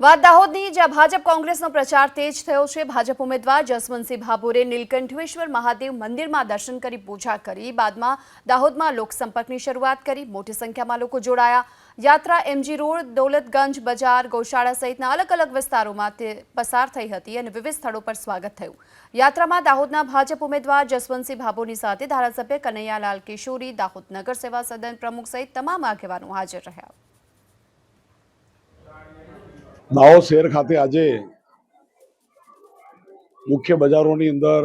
વાત દાહોદની, જ્યાં ભાજપ કોંગ્રેસનો પ્રચાર તેજ થયો છે. ભાજપ ઉમેદવાર જસવંતસિંહ ભાભોરે નીલકંઠેશ્વર મહાદેવ મંદિરમાં દર્શન કરી પૂજા કરી. બાદમાં દાહોદમાં લોકસંપર્કની શરૂઆત કરી. મોટી સંખ્યામાં લોકો જોડાયા. યાત્રા એમજી રોડ, દોલતગંજ બજાર, ગૌશાળા સહિતના અલગ અલગ વિસ્તારોમાં પસાર થઈ હતી અને વિવિધ સ્થળો પર સ્વાગત થયું. યાત્રામાં દાહોદના ભાજપ ઉમેદવાર જસવંતસિંહ ભાભોરની સાથે ધારાસભ્ય કનૈયાલાલ કિશોરી, દાહોદ નગર સેવા સદન પ્રમુખ સહિત તમામ આગેવાનો હાજર રહ્યા. દાહોદ શહેર ખાતે આજે મુખ્ય બજારોની અંદર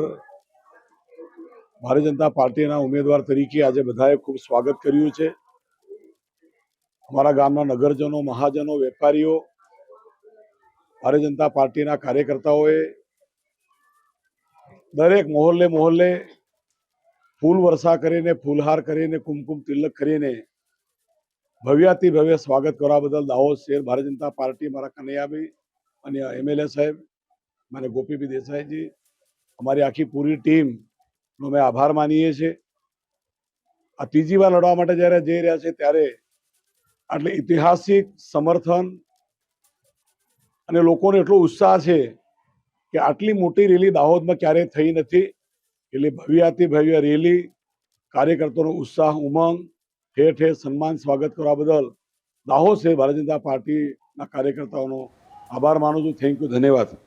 ભારતીય જનતા પાર્ટીના ઉમેદવાર તરીકે આજે બધાએ ખૂબ સ્વાગત કર્યું છે. અમારા ગામના નગરજનો, મહાજનો, વેપારીઓ, ભારતીય જનતા પાર્ટીના કાર્યકર્તાઓએ દરેક મોહલ્લે મોહલ્લે ફૂલ વર્ષા કરીને, ફૂલહાર કરીને, કુમકુમ તિલક કરીને ભવ્યાતિ ભવ્ય સ્વાગત કરવા બદલ દાહોદ શહેર ભારતીય જનતા પાર્ટી મારા કનૈયાભાઈ અને એમએલએ સાહેબ મારે ગોપીભાઈ દેસાઈજી. અમારી આખી પૂરી ટીમનો અમે આભાર માનીએ છીએ. આ ત્રીજી વાર લડવા માટે જ્યારે જઈ રહ્યા છે ત્યારે આટલે ઐતિહાસિક સમર્થન અને લોકોનો એટલો ઉત્સાહ છે કે આટલી મોટી રેલી દાહોદમાં ક્યારેય થઈ નથી. એટલે ભવ્યાતિ ભવ્ય રેલી કાર્યકર્તાનો ઉત્સાહ, ઉમંગ ઠેર ઠેર સન્માન, સ્વાગત કરવા બદલ. દાહોદ છે ભારતીય જનતા પાર્ટીના કાર્યકર્તાઓનો આભાર માનું છું. થેન્ક યુ ધન્યવાદ.